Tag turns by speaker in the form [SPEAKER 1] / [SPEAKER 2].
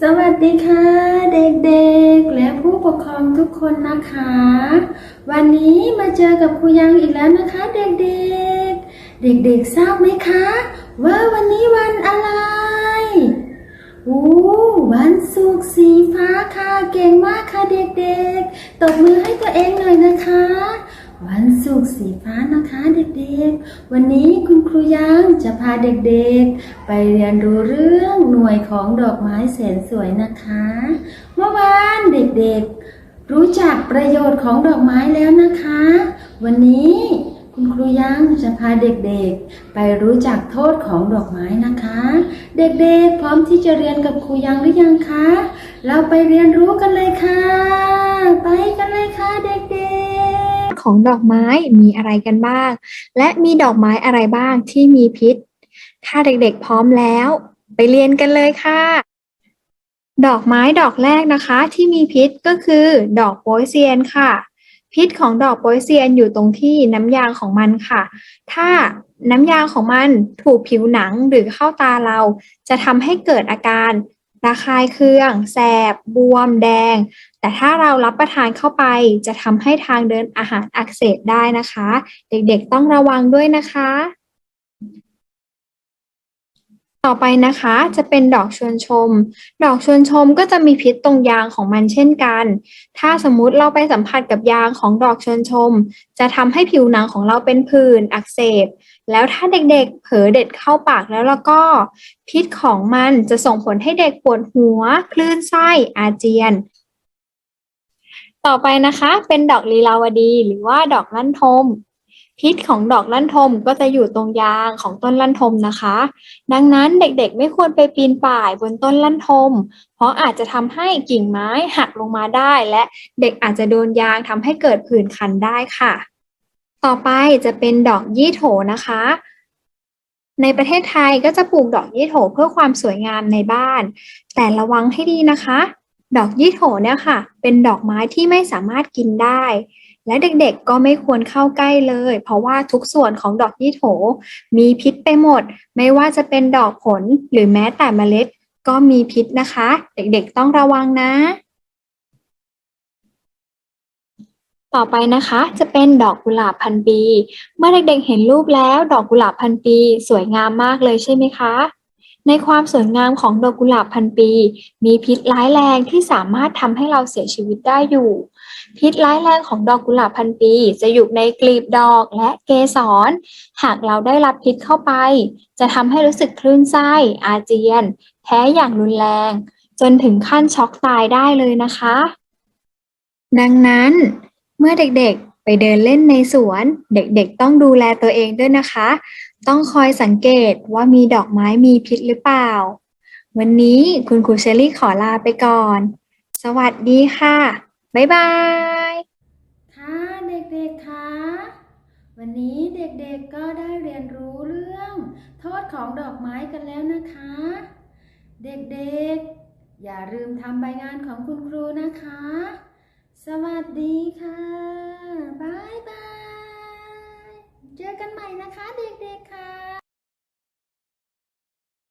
[SPEAKER 1] สวัสดีค่ะ เด็กๆ และผู้ปกครองทุกคนนะคะ วันนี้มาเจอกับครูยังอีกแล้วนะคะ เด็กๆ เด็กๆทราบไหมคะ ว่าวันนี้วันอะไรโอ้วันศุกร์สีฟ้าค่ะ เก่งมากค่ะเด็กๆ ตบมือให้ตัวเองหน่อยนะคะ วันศุกร์สีฟ้านะคะเด็กๆ วันนี้คุณครูยังจะพาเด็กๆ ไปเรียนรู้เรื่องหน่วยของดอกไม้แสนสวยนะคะ เมื่อวานเด็กๆ รู้จักประโยชน์ของดอกไม้แล้วนะคะ วันนี้คุณครูยังจะพาเด็กๆ ไปรู้จักโทษของดอกไม้นะคะ เด็กๆ พร้อมที่จะเรียนกับครูยังหรือยังคะ เราไปเรียนรู้กันเลยค่ะไป
[SPEAKER 2] ของดอกไม้มีอะไรกันบ้าง และมีดอกไม้อะไรบ้างที่มีพิษ ถ้าเด็กๆพร้อมแล้ว ไปเรียนกันเลยค่ะ ดอกไม้ดอกแรกนะคะ ที่มีพิษก็คือดอกโปยเซียนค่ะ พิษของดอกโปยเซียนอยู่ตรงที่น้ำยางของมันค่ะ ถ้าน้ำยางของมันถูกผิวหนังหรือเข้าตาเรา จะทำให้เกิดอาการ ระคายเคือง แสบ บวม แดง แต่ถ้าเรารับประทานเข้าไปจะทำให้ทางเดินอาหารอักเสบได้นะคะ เด็กๆต้องระวังด้วยนะคะ ต่อไปนะคะจะเป็นดอกชวนชม ดอกชวนชมก็จะมีพิษตรงยางของมันเช่นกัน ถ้าสมมุติเราไปสัมผัสกับยางของดอกชวนชม จะทำให้ผิวหนังของเราเป็นผื่นอักเสบ แล้วถ้าเด็กๆ เผลอเด็ดเข้าปากแล้วแล้วก็ พิษของมันจะส่งผลให้เด็กปวดหัว คลื่นไส้อาเจียน ต่อไปนะคะเป็นดอกลีลาวดีหรือว่าดอกลั่นทม พิษของดอกลั่นทมก็จะอยู่ตรงยางของต้นลั่นทมนะคะ ดังนั้นเด็กๆ ไม่ควรไปปีนป่ายบนต้นลั่นทม เพราะอาจจะทำให้กิ่งไม้หักลงมาได้ และเด็กอาจจะโดนยางทำให้เกิดผื่นคันได้ค่ะ ต่อไปจะเป็นดอกยี่โถนะคะ ในประเทศไทยก็จะปลูกดอกยี่โถเพื่อความสวยงามในบ้าน แต่ระวังให้ดีนะคะ ดอกยี่โถเนี่ยค่ะ เป็นดอกไม้ที่ไม่สามารถกินได้ และเด็กๆก็ไม่ควรเข้าใกล้เลย เพราะว่าทุกส่วนของดอกยี่โถ มีพิษไปหมด ไม่ว่าจะเป็นดอกผลหรือแม้แต่เมล็ดก็มีพิษนะคะ เด็กๆต้องระวังนะ ต่อไปนะคะจะเป็นดอกกุหลาบพันปี เมื่อเด็กๆเห็นรูปแล้ว ดอกกุหลาบพันปี สวยงามมากเลยใช่ไหมคะ ในความสวยงามของดอกกุหลาบพันปี มีพิษร้ายแรงที่สามารถทำให้เราเสียชีวิตได้อยู่ พิษร้ายแรงของดอกกุหลาบพันปี จะอยู่ในกลีบดอกและเกสร หากเราได้รับพิษเข้าไป จะทำให้รู้สึกคลื่นไส้ อาเจียน แพ้อย่างรุนแรง จนถึงขั้นช็อกตายได้เลยนะคะ ดังนั้น เมื่อเด็กๆไปเดินเล่นในสวน เด็กๆต้องดูแลตัวเองด้วยนะคะ ต้องคอยสังเกตว่ามีดอกไม้มีพิษหรือเปล่า วันนี้คุณครูเชอรี่ขอลาไปก่อน สวัสดีค่ะ บ๊ายบาย
[SPEAKER 1] ค่ะเด็กๆคะวันนี้เด็กๆก็ได้เรียนรู้เรื่องโทษของดอกไม้กันแล้วนะคะ เด็กๆ อย่าลืมทำใบงานของคุณครูนะคะ สวัสดีค่ะ